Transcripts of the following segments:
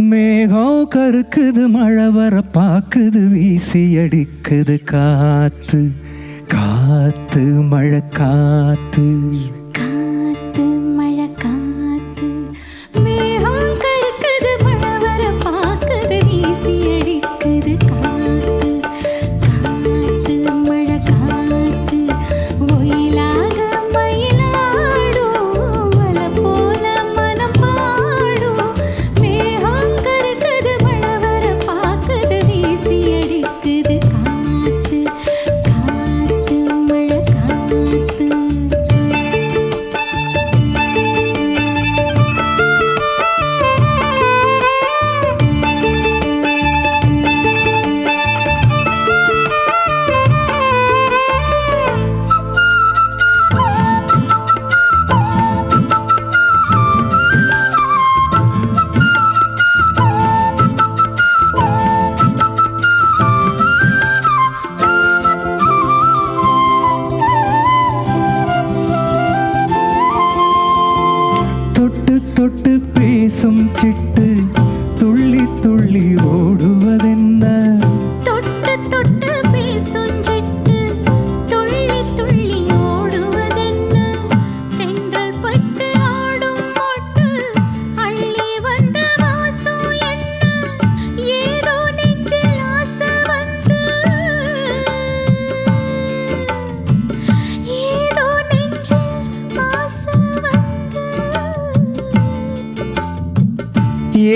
மேகம் கருக்குது மழை வர பாக்குது வீசி அடிக்குது காத்து காத்து மழை காத்து. பேசும் சிட்டு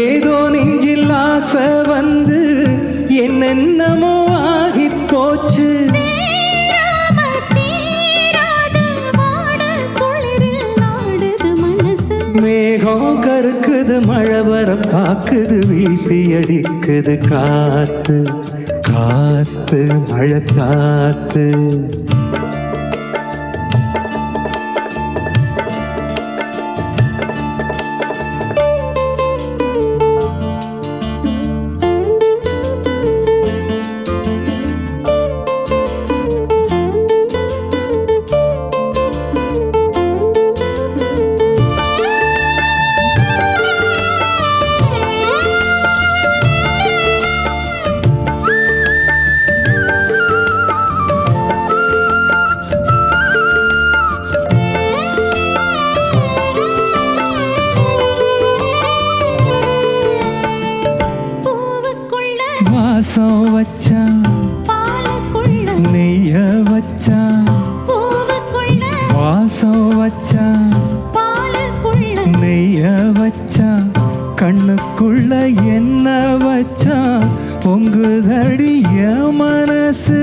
ஏதோ நெஞ்சில் ஆசை வந்து என்னென்னமோ ஆகி போச்சு. மேகம் கருக்குது மழை வர பாக்குது வீசி அடிக்குது காத்து காத்து மழை காத்து. வச்சான் பாலுக்குள்ள நெய்ய வாசம் வச்சான் பாலுக்குள்ள நெய்ய வச்சான் கண்ணுக்குள்ள என்ன வச்சான் பொங்குதடி மனசு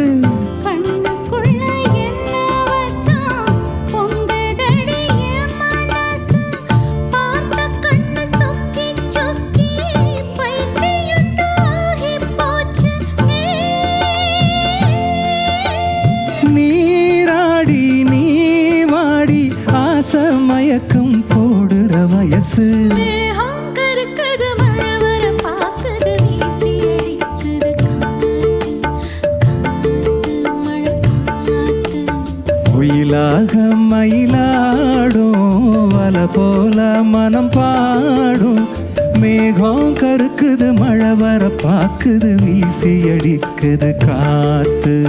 குயிலாக மயிலாடும் வல போல மனம் பாடும். மேகம் கருக்குது மழை வர பாக்குது வீசி அடிக்குது காத்து.